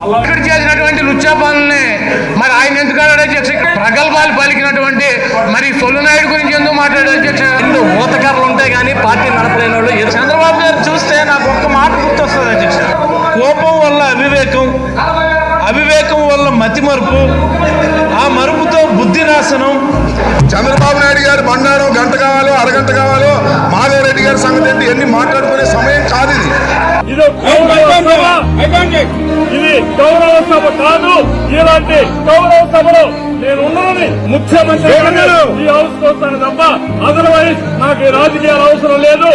ఇక్కడ చేసినటువంటి లుచ్చా పనుల్ని మరి ఆయన ఎందుకు అన్నాడు అధ్యక్ష? ప్రగల్భాలు పలికినటువంటి మరి సొల్లునాయుడు గురించి ఎందుకు మాట్లాడారు అధ్యక్ష? రెండు ఊతకర్రలు ఉంటాయి కానీ పార్టీ నడపలేని వాళ్ళు చంద్రబాబు గారు చూస్తే నాకు ఒక్క మాట గుర్తొస్తుంది అధ్యక్ష. కోపం వల్ల అవివేకం అవివేకం వల్ల మతిమరుపు ఆ మరుపుతో బుద్ధి నాశనం చంద్రబాబు నాయుడు గారు బండారం గంట కావాలో అరగంట కావాలో మాధవ్ రెడ్డి గారి సంగతి ఏంటి? ఇవన్నీ మాట్లాడుకునే సమయం కాదు ఇది. ఇది గౌరవ సభ ఇది గౌరవ సభ కాదు ఇలాంటి గౌరవ సభలో నేను ఉన్నదని ముఖ్యమంత్రి ఈ హౌస్ వస్తాను తప్ప అదర్వైజ్ నాకు ఈ రాజకీయాలు అవసరం లేదు.